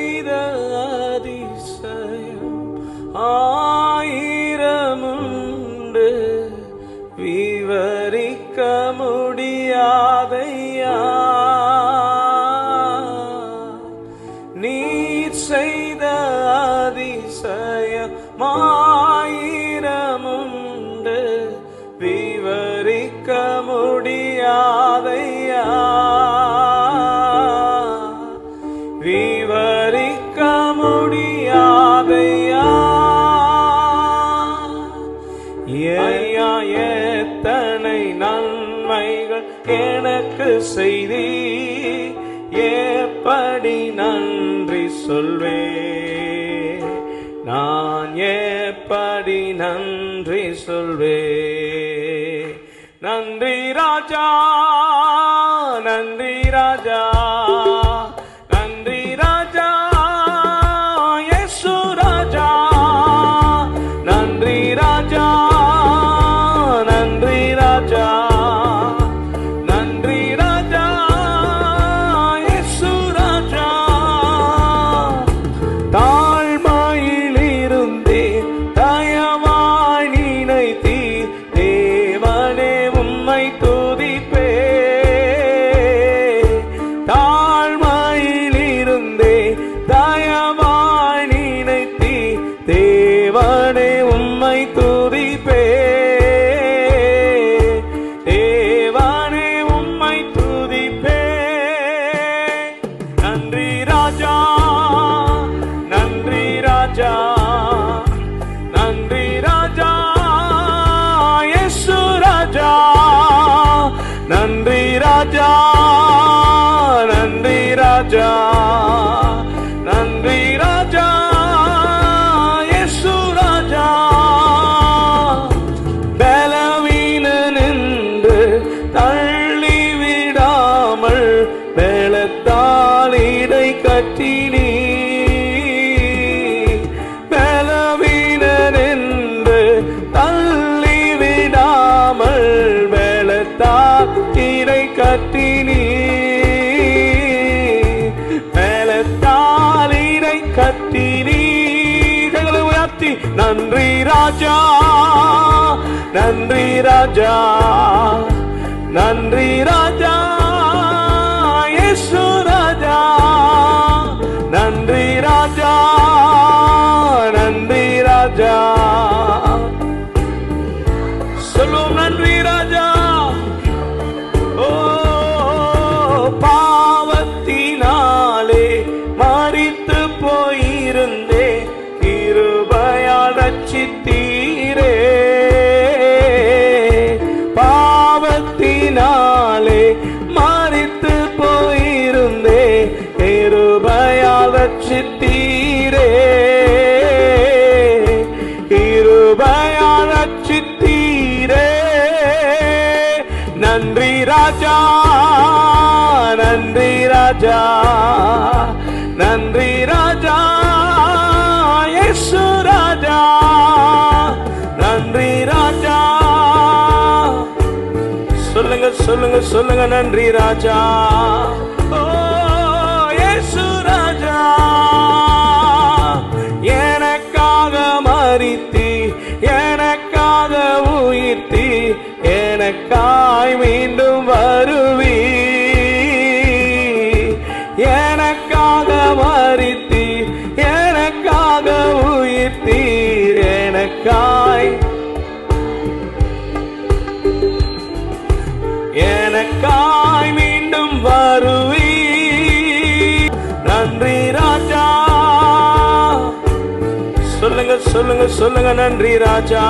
செய்த அதிசயம் ஆயிரமுண்டு. விவரிக்க முடியாதையா? நீ செய்த அதிசயம் ஆயிரமுண்டு ஐயா எத்தனை நன்மைகள் எனக்கு செய்தி எப்படி நன்றி சொல்வே நான் எப்படி நன்றி சொல்வே நன்றி ராஜா ராஜா நன்றி ராஜா நன்றி ராஜா யேசு ராஜா. பலவீன நின்று தள்ளி விடாமல் பலத்தால் இடை கட்டினீ நன்றி ராஜா நன்றி ராஜா நன்றி ராஜா. ரட்சித்தீரே. பாவத்தினாலே மாறித்து போயிருந்தே. கிருபையால் ரட்சித்தீரே. கிருபையால் ரட்சித்தீரே. நன்றி ராஜா நன்றி ராஜா நன்றி சொல்லுங்க சொல்லுங்க நன்றி ராஜா. ஓ இயேசு ராஜா. எனக்காக மறித்தி எனக்காக உயிர்த்தி எனக்காய் மீண்டும் வருவி எனக்காக மறித்தி எனக்காக உயிர்த்தீர் எனக்காய் சொல்லுங்க சொல்லுங்க நன்றி ராஜா.